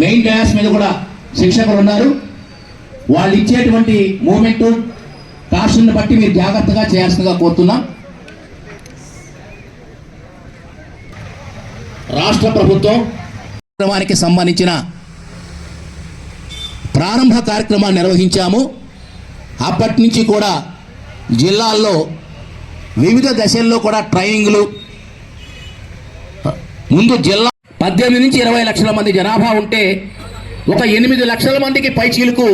Main dais మీద కూడా శిక్షకులు ఉన్నారు. వాళ్ళు ఇచ్చేటువంటి మూమెంట్ కాస్ట్ని బట్టి మీరు జాగ్రత్తగా చేయాల్సిందిగా కోరుతున్నాం. రాష్ట్ర ప్రభుత్వం కార్యక్రమానికి సంబంధించిన ప్రారంభ కార్యక్రమాన్ని నిర్వహించాము. అప్పటి నుంచి కూడా జిల్లాల్లో వివిధ దశల్లో కూడా ట్రైనింగ్లు ముందు జిల్లా పద్దెనిమిది నుంచి ఇరవై లక్షల మంది జనాభా ఉంటే ఒక ఎనిమిది లక్షల మందికి పైచీలకు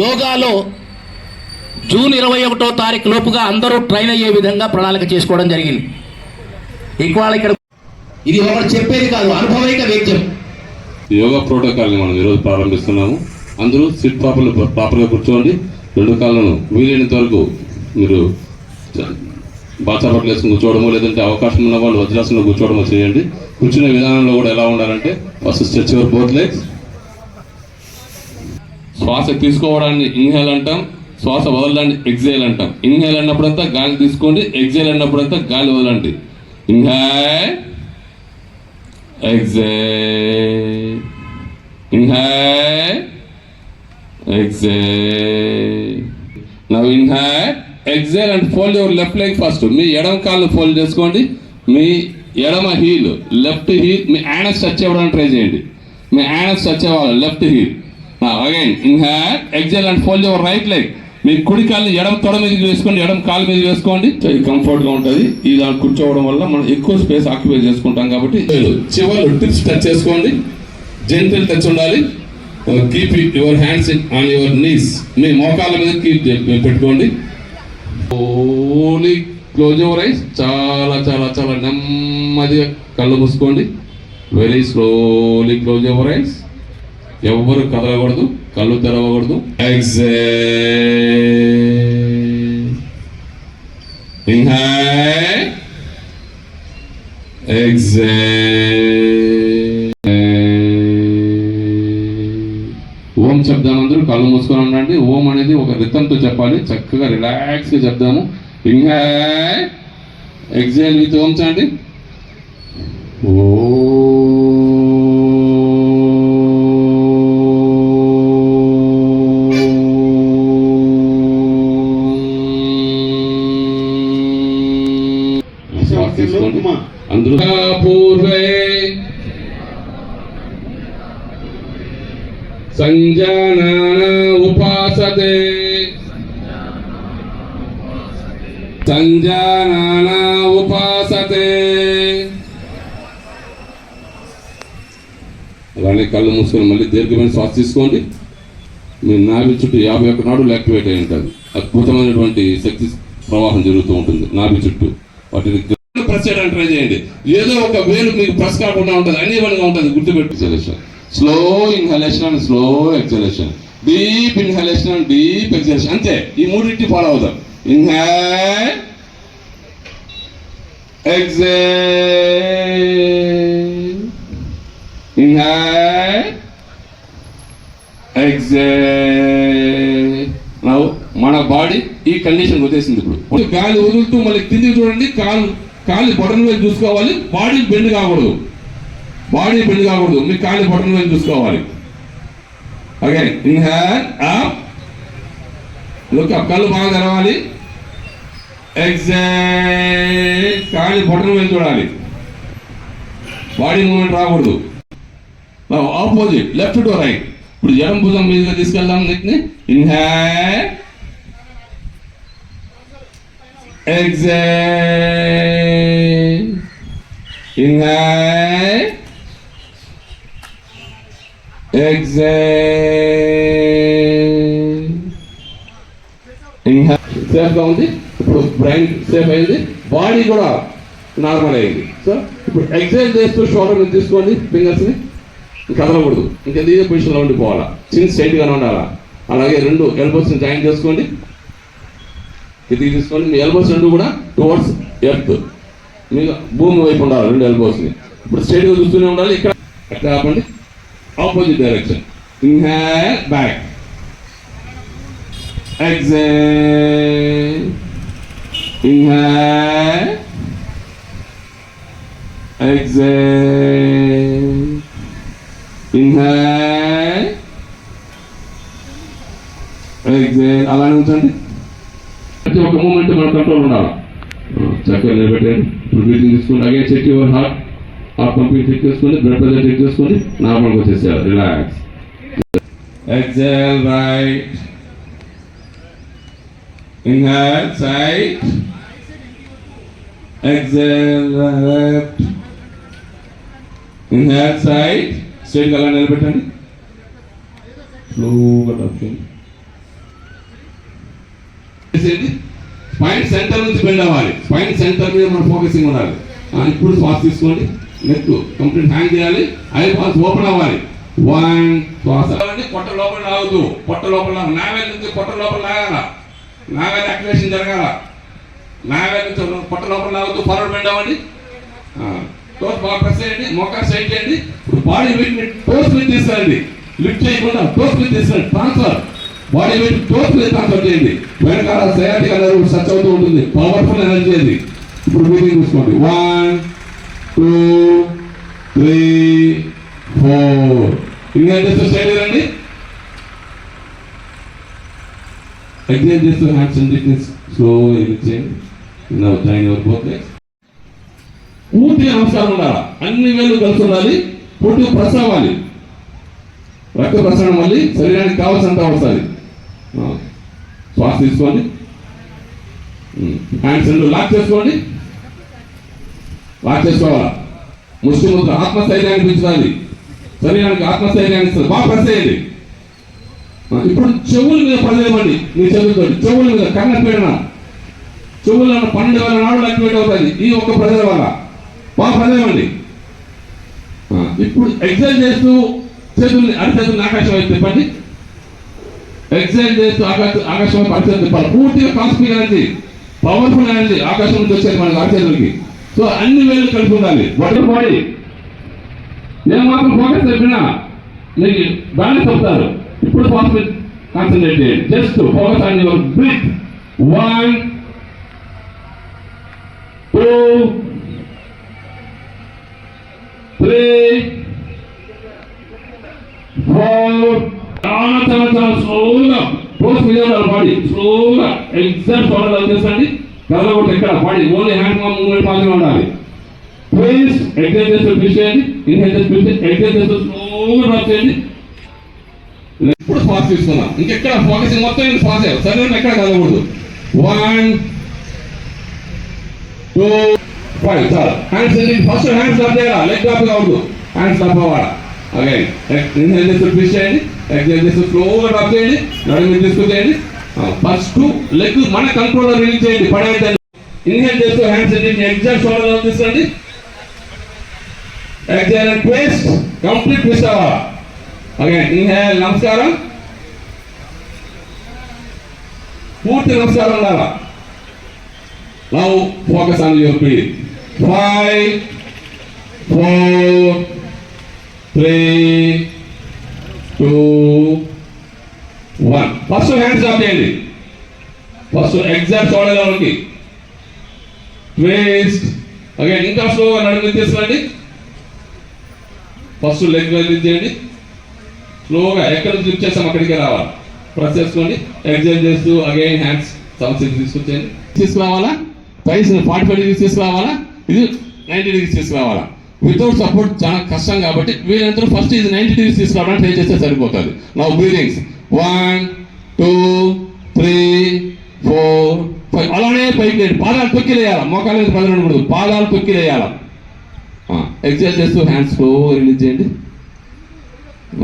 యోగాలో జూన్ ఇరవై ఒకటో తారీఖు లోపుగా అందరూ ట్రైన్ అయ్యే విధంగా ప్రణాళిక చేసుకోవడం జరిగింది. ఇవాళ ఇక్కడ ఇది ఒకటి చెప్పేది కాదు అనుభవైక వేద్యం. యోగా ప్రోటోకాల్ని మనం ఈరోజు ప్రారంభిస్తున్నాము. అందరూ సిట్ ప్రాపర్లు ప్రాపర్గా కూర్చోండి. రెండు కాళ్ళను వీలైనంత వరకు మీరు బాచాపట్లు వేసుకుని కూర్చోవడమో లేదంటే అవకాశం ఉన్న వాళ్ళు వజ్రాసంలో కూర్చోవడమో చేయండి. కూర్చునే విధానంలో కూడా ఎలా ఉండాలంటే first stretch your both legs శ్వాస తీసుకోవడాన్ని ఇన్హేల్ అంటాం శ్వాస వదలడాన్ని ఎగ్జేల్ అంటాం. ఇన్హేల్ అన్నప్పుడంతా గాలి తీసుకోండి ఎగ్జేల్ అన్నప్పుడంతా గాలి వదలండి. Inhale exhale. Inhale exhale. Now inhale exhale and fold your left leg first మీ ఎడమ కాళ్ళు ఫోల్డ్ చేసుకోండి మీ ఎడమ హీల్ లెఫ్ట్ హీల్ మీ యానస్ టచ్ అవ్వడానికి ట్రై చేయండి. మీ యానస్ టచ్ అవ్వాలి left heel again inhale exhale and fold your right leg మీ కుడి కాళ్ళు ఎడమ తొడ మీదకి వేసుకోండి ఎడమ కాలు మీద వేసుకోండి. కంఫర్ట్గా ఉంటుంది. ఈ దాని కూర్చోవడం వల్ల మనం ఎక్కువ స్పేస్ ఆక్యుపై చేసుకుంటాం కాబట్టి చివరి టిప్స్ టచ్ చేసుకోండి. జెంటల్ టచ్ ఉండాలి. Keep your hands on your knees మీ మోకాల మీద కీప్ uh, పెట్టుకోండి. ఓన్లీ క్లోజ్ యువర్ ఐస్ చాలా చాలా చాలా నెమ్మదిగా కళ్ళు మూసుకోండి. Very slowly close your eyes ఎవ్వరు కదలకూడదు కళ్ళు తెరవకూడదు. ఎగ్జేల్ ఓం చెప్దాం అందరూ కళ్ళు మూసుకొని ఉండండి. ఓం అనేది ఒక రితంతో చెప్పాలి. చక్కగా రిలాక్స్గా చెప్దాము. Inhale exhale with Om. చండి అందరూ పూర్వే సంజానాన ఉపాసతే కళ్ళు మూసుకొని మళ్ళీ దీర్ఘమైన శ్వాస తీసుకోండి. మీ నాభి చుట్టూ యాభై ఒక్క నాడులు యాక్టివేట్ అయి ఉంటుంది అద్భుతమైనటువంటి శక్తి ప్రవాహం జరుగుతూ ఉంటుంది నాభి చుట్టూ. వాటిని ప్రెస్ చేయడానికి ట్రై చేయండి. ఏదో ఒక వేలు మీకు ప్రెస్ కాకుండా ఉంటుంది. అన్నివన్గా ఉంటుంది. గుర్తుపెట్టి. Selection slow inhalation and slow exhalation. Deep inhalation and deep exhalation. అంతే. ఈ మూడింటి ఫాలో అవుతాం ఇన్హేల్. Exhale Inhale. Exhale. మన బాడీ ఈ కండిషన్ వచ్చేసింది ఇప్పుడు. గాలి వదులుతూ మళ్ళీ కిందికి చూడండి కాలు కాలి బొటన్ వైపు చూసుకోవాలి బాడీ బెండ్ కాకూడదు. బాడీ బెండ్ కాకూడదు మీ కాలి బొటన్ వైపు చూసుకోవాలి. Okay inhale up look up కళ్ళు బాగా తెరవాలి. ఎగ్జాక్ట్ కాలి బొటన్ వైపు చూడాలి. బాడీ మూమెంట్ రాకూడదు. ఆపోజిట్ లెఫ్ట్ టు రైట్ ఇప్పుడు ఎడం భుజం మీదుగా తీసుకెళ్దాం నీటిని inhale exhale inhale exhale inhale సేఫ్గా ఉంది. ఇప్పుడు బ్రెయిన్ సేఫ్ అయింది. బాడీ కూడా నార్మల్ అయింది. సో ఇప్పుడు ఎక్సైజ్ చేస్తూ షోల్డర్ తీసుకోండి. ఫింగర్స్ని కదలకూడదు. ఇంకెంత ఇదే పొజిషన్లో ఉండిపోవాలా చిన్న స్ట్రైట్గానే ఉండాలా? అలాగే రెండు ఎల్బోస్ని జాయిన్ చేసుకోండి. ఇది తీసుకోండి. మీ ఎల్బోస్ రెండు కూడా టువర్డ్స్ ఎర్త్ మీకు భూమి వైపు ఉండాలి రెండు ఎల్బోస్ని ఇప్పుడు స్ట్రైట్గా చూస్తూనే ఉండాలి. ఇక్కడ ఎట్లా కాపండి opposite direction inhale back exhale inhale exhale inhale exhale అలానే ఉంచండి. ప్రతి ఒక్క మూమెంట్ మన కంట్రోల్ ఉండాలి. చక్కగా నిలబెట్టండి. ఇప్పుడు బ్రీతింగ్ తీసుకోండి. Again check your heart heart complete check చేసుకోండి. బ్లడ్ ప్రెషర్ చెక్ చేసుకోండి. నార్మల్గా వచ్చేసేయాలి. Relax exhale right inhale side exhale left inhale side straight అలా నిలబెట్టండి. స్లోగా డబ్బింగ్ స్పైన్ సెంటర్ నుంచి బెండ్ అవ్వాలి. స్పైన్ సెంటర్ మీద మన ఫోకసింగ్ ఉండాలి. ఇప్పుడు శ్వాస తీసుకోండి. నెక్ కంప్లీట్ హ్యాంగ్ చేయాలి. ఐ పాస్ ఓపెన్ అవ్వాలి. వన్ శ్వాస. పొట్ట లోపల లాగుతూ పొట్ట లోపల లాగు. నావెల్ నుంచి పొట్ట లోపల లాగాల. నావెల్ యాక్టివేషన్ జరగాల. నావెల్ నుంచి పొట్ట లోపల లాగుతూ ఫార్వర్డ్ బెండ్ అవ్వండి. టోస్ బాగా ప్రెస్ చేయండి మోకా సైడ్ చేయండి ఇప్పుడు బాడీ వెయిట్ని టోస్ మీద తీసుకురండి లిఫ్ట్ చేయకుండా టోస్ మీద తీసుకురండి ట్రాన్స్ఫర్. బాడీ వెయిట్ టోస్ మీద ట్రాన్స్ఫర్ చేయండి. వెనకాల సయాటిక్ అనేది సచ్ అవుతూ ఉంటుంది పవర్ఫుల్ ఎనర్జీ అది ఇప్పుడు బ్రీతింగ్ చూసుకోండి. వన్ టూ త్రీ ఫోర్ ఇంకేం చేస్తూ సైడ్ రండి. ఎగ్జైజ్ చేస్తూ హ్యాండ్స్ అండ్ స్లో చేయండి నా జాయిన్ యువర్ బోత్ లెగ్స్ పూర్తి నమస్కారం ఉండాలి? అన్ని వేలు కలిసి ఉండాలి పొట్టు ప్రసవాలి. రక్త ప్రసరణ మళ్ళీ శరీరానికి కావాల్సినంత వస్తుంది. శ్వాస తీసుకోండి. హ్యాండ్స్ రెండు లాక్ చేసుకోండి. లాక్ చేసుకోవాలా? ముష్టి ముద్ర ఆత్మస్థైర్యాన్ని పెంచుతుంది. శరీరానికి ఆత్మస్థైర్యాన్ని ఇస్తుంది. బాగా ప్రెస్ చేయండి. ఇప్పుడు చెవుల మీద పనిలేమండి మీ చెవులతో చెవుల మీద కన్న పీడన చెవుల్లో పన్నెండు వేల నాడు యాక్టివేట్ అవుతుంది ఈ ఒక్క ప్రజల వల్ల. మా ప్రజలండి ఇప్పుడు ఎగ్జైల్ చేస్తూ చేతుల్ని అరిచేతుల్ని ఆకాశం వైపు తిప్పండి ఎగ్జైల్ చేస్తూ ఆకాశ ఆకాశం వైపు అరిచేతులు తిప్పాలి. పూర్తిగా కాన్స్పిక్ అనేది పవర్ఫుల్ అనేది ఆకాశం నుంచి వచ్చేది మనకి అరిచేతులకి సో అన్ని వేలు కలిసి ఉండాలి. వాటర్ బాడీ నేను మాత్రం ఫోకస్ చెప్పినా. మీకు బ్యాలెన్స్ చెప్తారు ఇప్పుడు ఫాస్ట్ కాన్సన్ట్రేట్ చేయండి. Just focus on your breath one two three four చాలా చాలా చాలా స్లోగా పోస్ట్ మీద ఉండాలి బాడీ స్లోగా ఎగ్జాక్ట్ ఫాలో వచ్చేసండి కదలకూడదు ఎక్కడ బాడీ ఓన్లీ హ్యాండ్ మూవ్మెంట్ మాత్రమే ఉండాలి ప్లీజ్ ఎగ్జైజ్ చేస్తూ ఫిష్ చేయండి ఇన్హేల్ చేస్తూ ఫిష్ ఎగ్జైజ్ చేస్తూ స్లోగా డ్రాప్ చేయండి ఇప్పుడు శ్వాస తీసుకున్నాం ఇంకెక్కడ ఫోకసింగ్ మొత్తం ఇది అయ్యారు సరే ఎక్కడ కదలకూడదు వన్ టూ ఫైవ్ చాలు హ్యాండ్స్ ఫస్ట్ హ్యాండ్స్ అప్ చేయాలా లెగ్ డ్రాప్ కావద్దు హ్యాండ్స్ డ్రాప్ అవ్వాలి అగైన్ ఇన్హేల్ చేస్తూ ఫిష్ చేయండి ఎగ్జైజ్ చేస్తూ స్లోగా డ్రాప్ చేయండి నడుము మీద తీసుకొచ్చేయండి ఫస్ట్ లెగ్ మన కంట్రోల్లో రిలీజ్ చేయండి. పడేయండి. ఇన్హేల్ చేస్తూ హ్యాండ్స్ ఎగ్జాక్ట్ షోల్డర్ తీసుకోండి exhale and twist complete twist అవ్వాలి అగైన్ ఇన్హేల్ నమస్కారం పూర్తి నమస్కారం ఉండాలా Now focus on your breath. Five four three two one first hands off చేయండి. ఫస్ట్ ఎగ్జాక్ట్ చూడగలకి ట్విస్ట్ అగైన్ ఇంకా స్లోగా నడుము తీసుకోండి ఫస్ట్ లెగ్ రిలీజ్ చేయండి. స్లోగా ఎక్కడ నుంచి లిఫ్ట్ చేస్తాం అక్కడికే రావాలి. ప్రెస్ చేసుకోండి. ఎగ్జామ్ చేస్తూ అగైన్ హ్యాండ్స్ సమస్య తీసుకొచ్చేయండి. తీసుకురావాలా ప్రైస్ ఫార్టీ ఫైవ్ తీసుకురావాలా ఇది నైంటీ డిగ్రీస్ తీసుకురావాలా వితౌట్ సపోర్ట్ చాలా కష్టం కాబట్టి వీళ్ళందరూ ఫస్ట్ ఇది నైంటీ డిగ్రీస్ తీసుకురావడానికి ట్రై చేస్తే సరిపోతుంది. నా breathings one two three four five అలానే పైకి లేండి. పాదాలు తొక్కిలేయాలి మోకాలు మీద పదకొండు ఉండకూడదు. పాదాలు తొక్కిలేయాలి ఎగ్జైల్ చేస్తూ హ్యాండ్స్ స్లో రిలీజ్ చేయండి.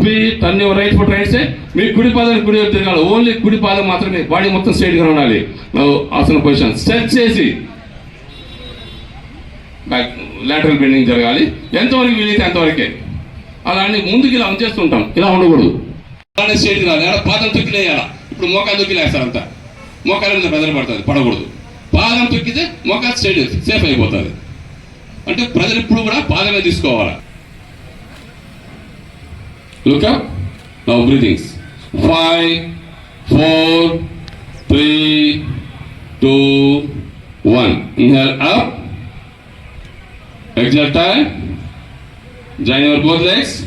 మీ turn right foot right side మీ కుడి పాదం కుడి తిరగాలి. ఓన్లీ కుడి పాదం మాత్రమే. బాడీ మొత్తం స్ట్రైట్గా ఉండాలి. ఆసన పొజిషన్ స్ట్రెచ్ చేసి. బ్యాక్ లాటరల్ బెండింగ్ జరగాలి. ఎంతవరకు వీలైతే అంతవరకే. అలాంటి ముందుకు ఇలా ఉంచేస్తుంటాం. ఇలా ఉండకూడదు. అలానే స్టేట్ రాలి అలా పాదం తొక్కిలేయాల ఇప్పుడు మోకాలు తొక్కిలేస్తారు అంతా. మోకాల మీద బెదర పడుతుంది పడకూడదు. పాదం తొక్కితే మోకాలు స్టేట్ సేఫ్ అయిపోతుంది అంటే ప్రజలు ఇప్పుడు కూడా పాదమే తీసుకోవాలి? Look up now breathings five four three two one inhale up exhale time join your both legs.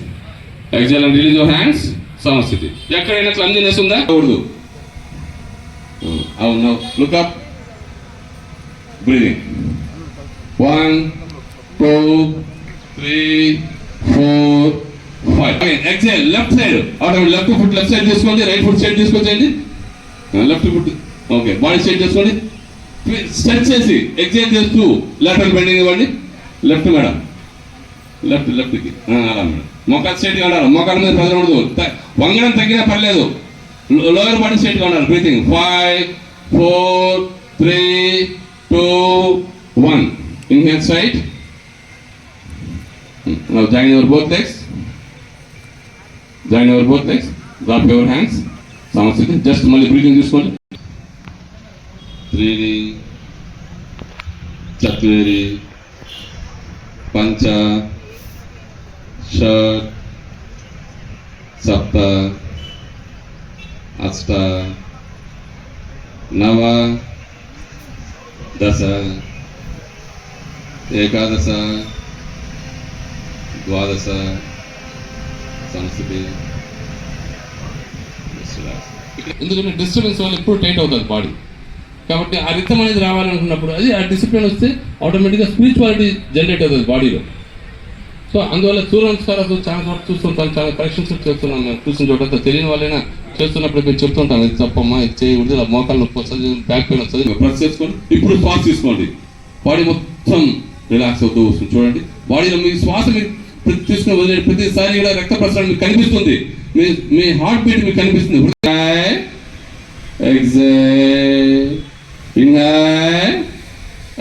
Exhale and release your hands. సమస్థితి ఎక్కడైనా క్లమ్జినెస్ ఉందా? కూడదు అవును. Look up breathing one two three four five exhale left side out left foot left side తీసుకోండి. Right foot side తీసుకొచ్చేయండి. Left foot okay body side చేసుకోండి stretch చేసి exhale చేస్తూ left bending ఇవ్వండి. లెఫ్ట్ మేడం లెఫ్ట్ లెఫ్ట్కి అలా madam మొక్కలు స్ట్రైట్గా ఉండాలి. మొక్కల మీద ప్రజలు ఉండదు వంగడం తగ్గినా పర్లేదు. లోయర్ బాడీ స్ట్రైట్గా ఉండాలి. Breathing five four three two one inhale side Now join your both legs. Join your both legs. Drop your hands. సమస్య జస్ట్ మళ్ళీ బ్రీతింగ్ తీసుకోండి. త్రీ చత్వేరి పంచ షట్ సప్త అష్ట నవ దశ ఏకాదశ ద్వాదశ సంస్కృతి ఎందుకంటే డిస్టర్బెన్స్ వల్ల ఎప్పుడు టైట్ అవుతుంది బాడీ కాబట్టి ఆ రితం అనేది రావాలనుకున్నప్పుడు అది ఆ డిసిప్లిన్ వస్తే ఆటోమేటిక్గా స్పిరిచువాలిటీ జనరేట్ అవుతుంది బాడీలో సో అందువల్ల చూడంతో చాలా చోట్ల చూస్తుంటాను చాలా కరెక్షన్స్ చేస్తున్నాను మేము చూసిన చోట తెలియని వాళ్ళైనా చేస్తున్నప్పుడు నేను చెప్తుంటాను ఇది తప్పమ్మా ఇది చేయకూడదు ఇలా మోకాలు నొప్పి వస్తుంది బ్యాక్ పెయిన్ వస్తుంది ప్రెస్ చేసుకోండి. ఇప్పుడు శ్వాస తీసుకోండి. బాడీ మొత్తం రిలాక్స్ అవుతూ వస్తుంది. చూడండి. బాడీలో మీ శ్వాస మీరు తీసుకుని వదిలే ప్రతిసారి కూడా రక్త ప్రసరణ మీకు కనిపిస్తుంది. మీ మీ హార్ట్ బీట్ మీకు కనిపిస్తుంది. ఎగ్జైల్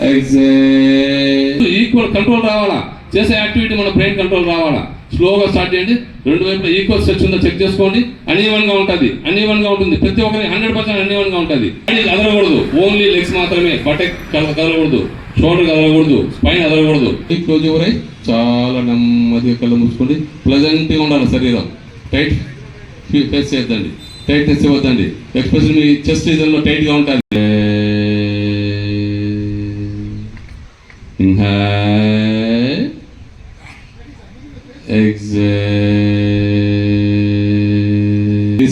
ఎగ్జైల్ ఈక్వల్ కంట్రోల్ రావాలా? చేసే యాక్టివిటీ మన బ్రెయిన్ కంట్రోల్ రావాలా? స్లోగా స్టార్ట్ చేయండి. రెండు వైపులా ఈక్వల్ స్ట్రెచ్ ఉందో చెక్ చేసుకోండి. అన్ఈవన్గా ఉంటుంది. అన్ఈవన్గా ఉంటుంది. ప్రతి ఒక్కరికి హండ్రెడ్ పర్సెంట్ అన్ఈవన్గా ఉంటుంది. అది కదలకూడదు. ఓన్లీ లెగ్స్ మాత్రమే. బటెక్ కదలకూడదు. షోల్డర్ కదలకూడదు. స్పైన్ కదలకూడదు. క్లోజ్ ఎవరై చాలా నెమ్మదిగా కళ్ళు మూసుకోండి. ప్లజెంట్గా ఉండాలి శరీరం. టైట్ ఫేస్ చేద్దండి. టైట్నెస్ ఇవ్వద్దండి ఎక్స్ప్రెషన్ మీ చెస్ట్ రీజన్లో టైట్గా ఉంటుంది. Inhale. Exhale.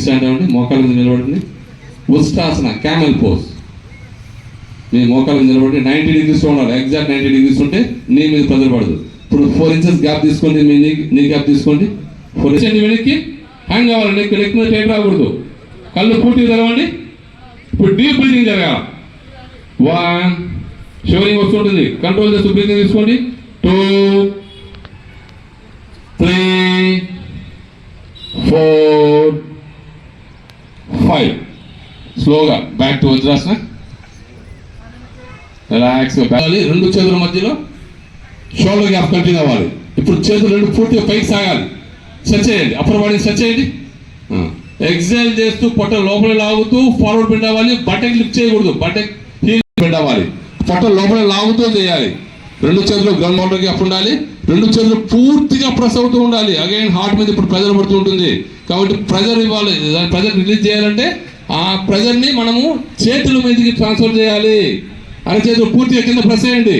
స్టాండ్ అవ్వండి మోకాల మీద నిలబడండి. ఉష్టాసన క్యామెల్ పోజ్ మీ మోకాల మీద నిలబడి నైంటీ డిగ్రీస్ ఉండాలి. ఎగ్జాక్ట్ నైంటీ డిగ్రీస్ ఉంటే నీ మీద ప్రెజర్ పడదు. ఇప్పుడు ఫోర్ ఇంచెస్ గ్యాప్ తీసుకోండి. మీ నీ నీ గ్యాప్ తీసుకోండి. ఫోర్ ఇంచెస్ వెనక్కి. హ్యాంగ్ అవ్వాలి నెక్ నెక్ మీద టైట్ రాకూడదు. కళ్ళు పూర్తిగా తెరవండి. ఇప్పుడు డీప్ బ్రీతింగ్ జరగాలి. వన్ షివరింగ్ వస్తుంటుంది. కంట్రోల్ చేస్తూ బ్రీతింగ్ తీసుకోండి. టూ త్రీ ఫోర్ ఫైవ్ స్లోగా బ్యాక్ టు వజ్రాసన రిలాక్స్ రెండు చేతుల మధ్యలో షోల్డర్ గ్యాప్ కంటిన్యూ అవ్వాలి. ఇప్పుడు చేతులు రెండు పూర్తిగా పైకి సాగాలి. సెట్ చేయండి. అప్పర్ బాడీ సెట్ చేయండి. ఎక్సైల్ చేస్తూ పొట్ట లోపల లాగుతూ ఫార్వర్డ్ బెండ్ అవ్వాలి. బట్టకి లిఫ్ట్ చేయకూడదు. బట్టకి హీల్ బెండ్ అవ్వాలి. పొట్ట లోపల లాగుతూ చేయాలి. రెండు చేతులు గ్రౌండ్ మౌంటర్ గ్యాప్ ఉండాలి. రెండు చేతులు పూర్తిగా ప్రెస్ అవుతూ ఉండాలి. అగైన్ హార్ట్ మీద ఇప్పుడు ప్రెజర్ పడుతూ ఉంటుంది. కాబట్టి ప్రెజర్ ఇవ్వాలి. దాని ప్రెజర్ రిలీజ్ చేయాలంటే ఆ ప్రెజర్ని మనము చేతుల మీదకి ట్రాన్స్ఫర్ చేయాలి. అరచేతులు పూర్తిగా కింద ప్రెస్ చేయండి.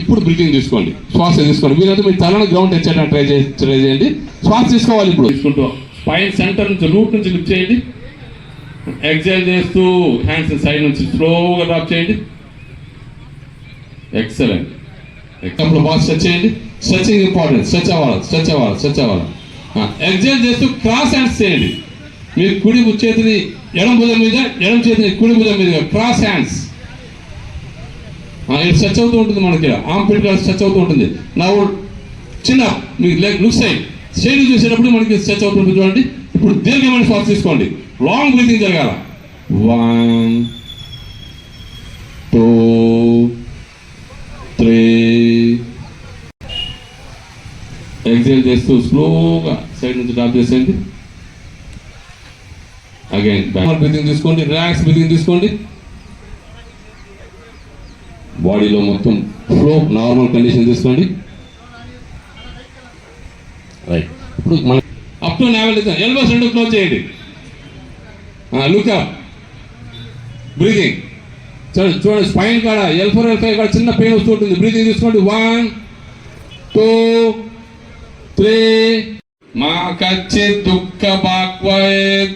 ఇప్పుడు బ్రీతింగ్ తీసుకోండి. శ్వాస తీసుకోండి. మీరైతే మీ తలను గ్రౌండ్ తెచ్చేయడానికి ట్రై చేసి ట్రై చేయండి. శ్వాస తీసుకోవాలి ఇప్పుడు. తీసుకుంటూ పైన సెంటర్ నుంచి రూట్ నుంచి లిఫ్ట్ చేయండి. ఎక్సైల్ చేస్తూ హ్యాండ్స్ సైడ్ నుంచి స్లోగా డ్రాప్ చేయండి. ఎక్సలెంట్ ఎగ్జాంపుల్ బాగా స్ట్రెచ్ చేయండి. స్ట్రెచింగ్ ఇంపార్టెంట్ స్ట్రెచ్ అవ్వాలి. స్ట్రెచ్ అవ్వాలి. స్ట్రెచ్ అవ్వాలి. ఎగ్జైల్ చేస్తూ క్రాస్ హ్యాండ్స్ చేయండి. మీరు కుడి చేతిని ఎడం భుజం మీద ఎడం చేతిని కుడి భుజం మీద క్రాస్ హ్యాండ్స్ ఇది స్ట్రెచ్ అవుతూ ఉంటుంది మనకి. ఆమ్ పిట్ స్ట్రెచ్ అవుతూ ఉంటుంది. నా చిన్న మీకు లెగ్ లుక్ సైడ్ సైడ్ చూసేటప్పుడు మనకి స్ట్రెచ్ అవుతుంది చూడండి. ఇప్పుడు దీర్ఘమైన శ్వాస తీసుకోండి. లాంగ్ బ్రీతింగ్ జరగాల. వన్ టూ త్రీ ఎక్సైల్ చేస్తూ స్లోగా సైడ్ నుంచి డ్రాప్ చేసేయండి. అగైన్ బ్యాక్ బ్రీతింగ్ తీసుకోండి రిలాక్స్ బ్రీతింగ్ తీసుకోండి. బాడీలో మొత్తం ఫ్లో నార్మల్ కండిషన్ తీసుకోండి. రైట్ ఇప్పుడు మన అప్ టు నావెల్ ఎల్బోస్ రెండు క్లోజ్ చేయండి. లుక్. Up breathing. చూడండి చూడండి స్పైన్ కాడ ఎల్ ఫోర్ ఎల్ ఫైవ్ కాడ చిన్న పెయిన్ వస్తూ ఉంటుంది. బ్రీతింగ్ తీసుకోండి. వన్ టూ త్రీ మా కచ్చి దుఃఖ బాక్వైత్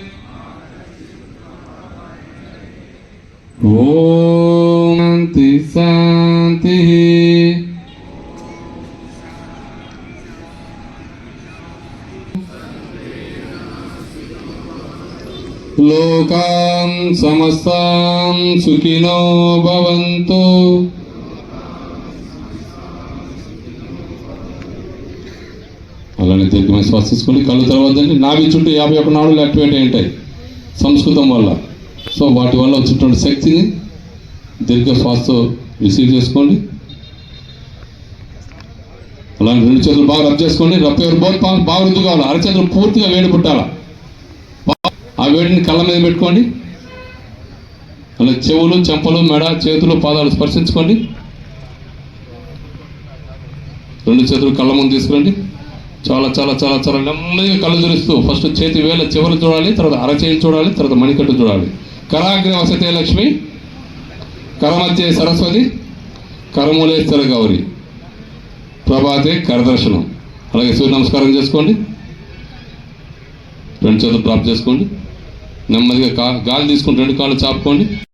ఓం శాంతి శాంతి. లోకాన్ సమస్తాం సుఖినో భవంతు. అలానే దీర్ఘమైన శ్వాస తీసుకొని కళ్ళు తర్వాతండి నాభి చుట్టూ యాభై ఒక నాడులు యాక్టివేట్ అయి ఉంటాయి సంస్కృతం వల్ల. సో వాటి వల్ల వచ్చేటువంటి శక్తిని దీర్ఘ శ్వాసతో రిసీవ్ చేసుకోండి. అలాంటి రెండు చేతులు బాగా రబ్ చేసుకోండి. రబ్ ఎవరు బోత్ బాగా రుద్దు కావాలి. అరచేతులు పూర్తిగా వేడి పుట్టాలా. వేడిని కళ్ళ మీద పెట్టుకోండి. అలా చెవులు చెంపలు మెడ చేతులు పాదాలు స్పర్శించుకోండి. రెండు చేతులు కళ్ళ ముందు తీసుకురండి. చాలా చాలా చాలా చాలా నెమ్మదిగా కళ్ళు తెరుస్తూ ఫస్ట్ చేతి వేల చివరి చూడాలి తర్వాత అరచేయి చూడాలి తర్వాత మణికట్టు చూడాలి. కరాగ్ర వసతే లక్ష్మి కరమధ్యే సరస్వతి కరమూలే స్థిర గౌరి. ప్రభాతే కరదర్శనం. అలాగే సూర్య నమస్కారం చేసుకోండి. రెండు చేతులు డ్రాప్ చేసుకోండి. నెమ్మదిగా కా గాలి తీసుకుని రెండు కాళ్ళు చాపుకోండి.